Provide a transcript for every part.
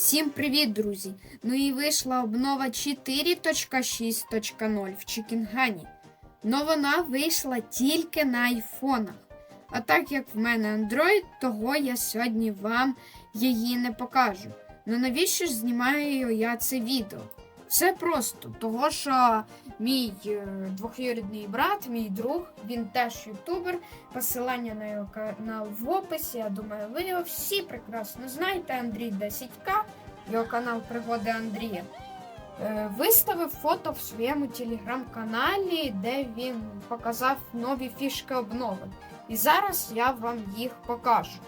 Всім привіт, друзі! Ну і вийшла обнова 4.6.0 в Чікінгані. Но вона вийшла тільки на айфонах. А так як в мене Android, того я сьогодні вам її не покажу. Ну навіщо ж знімаю я це відео? Все просто, того що мій е, двохюрідний брат, мій друг, він теж ютубер. Посилання на його канал в описі. Я думаю, ви його всі прекрасно знаєте. Андрій 10К, його канал Пригоди Андрія. Е, Виставив фото в своєму телеграм-каналі, де він показав нові фішки обнови. І зараз я вам їх покажу.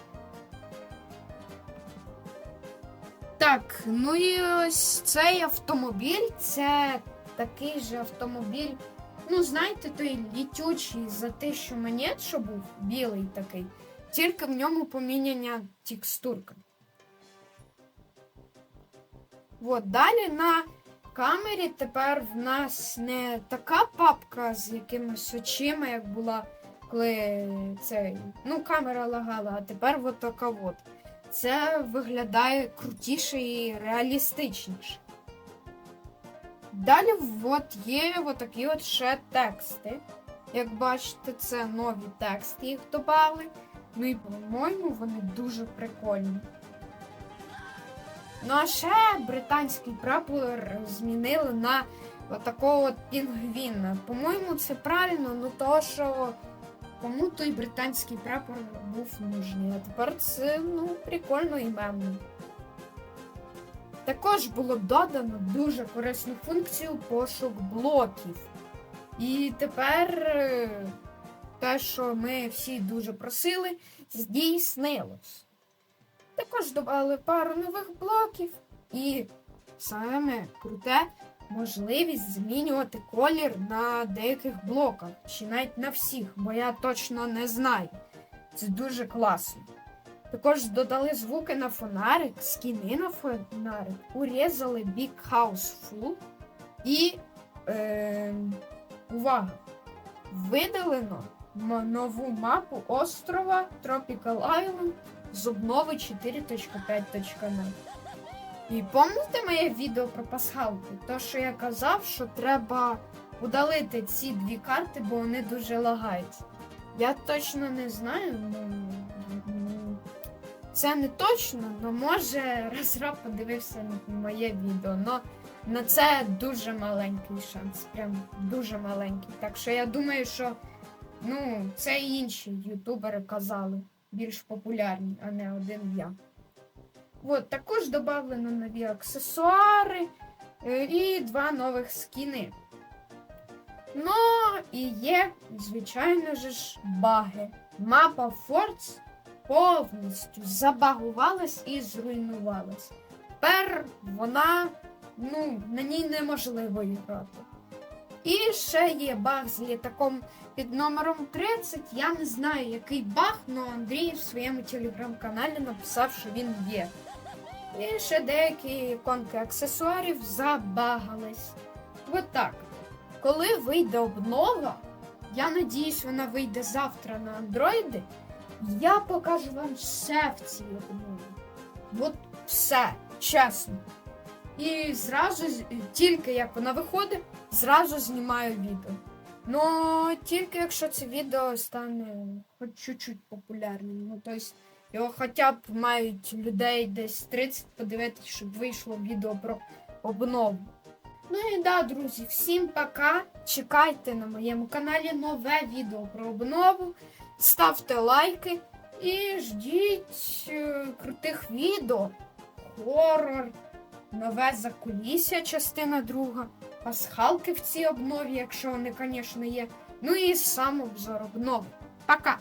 Так, ну і ось цей автомобіль це такий же автомобіль. Ну, знаєте, той літючий за що монет, що був білий такий, тільки в ньому поміняння текстурка. От, далі на камері тепер в нас не така папка з якимись очима, як була, коли цей, ну, камера лагала, а тепер от така от. Це виглядає крутіше і реалістичніше. Далі от є от такі от ще тексти. Як бачите, це нові тексти, їх додали. Ну і, по-моєму, вони дуже прикольні. Ну а ще британський прапор змінили на отакого от пінгвіна. По-моєму, це правильно, ну то що кому той британський прапор був нужний. А тепер це ну, прикольно і мемно. Також було додано дуже корисну функцію пошук блоків. І тепер е, те, що ми всі дуже просили, здійснилось. Також додали пару нових блоків і саме круте можливість змінювати колір на деяких блоках, чи навіть на всіх, бо я точно не знаю. Це дуже класно. Також додали звуки на фонарик, скіни на фонарик, урізали Big House Full і е, увага! Видалено нову мапу острова Tropical Island з обнови 4.5.0. І пам'ятаєте моє відео про пасхалки? То, що я казав, що треба удалити ці дві карти, бо вони дуже лагають. Я точно не знаю, ну, це не точно, але може розраб подивився на моє відео. Но на це дуже маленький шанс. Прям дуже маленький. Так що я думаю, що ну, це і інші ютубери казали більш популярні, а не один я. От, також додано нові аксесуари е, і два нових скіни. Ну, і є, звичайно ж, баги. Мапа Форц повністю забагувалась і зруйнувалась. Тепер вона, ну, на ній неможливо грати. І ще є баг з літаком під номером 30. Я не знаю, який баг, але Андрій в своєму телеграм-каналі написав, що він є. І ще деякі іконки аксесуарів забагались. От так. Коли вийде обнова, я надіюсь, вона вийде завтра на андроїди. Я покажу вам все в цій обнові. От все, чесно. І зразу, тільки як вона виходить, зразу знімаю відео. Ну, тільки якщо це відео стане хоч чуть-чуть популярним. Ну, тобто, його хоча б мають людей десь 30 подивитися, щоб вийшло відео про обнову. Ну і да, друзі, всім пока. Чекайте на моєму каналі нове відео про обнову. Ставте лайки і ждіть е, крутих відео. Хорор, нове закулісся, частина друга, пасхалки в цій обнові, якщо вони, звісно, є. Ну і сам обзор обнови. Пока!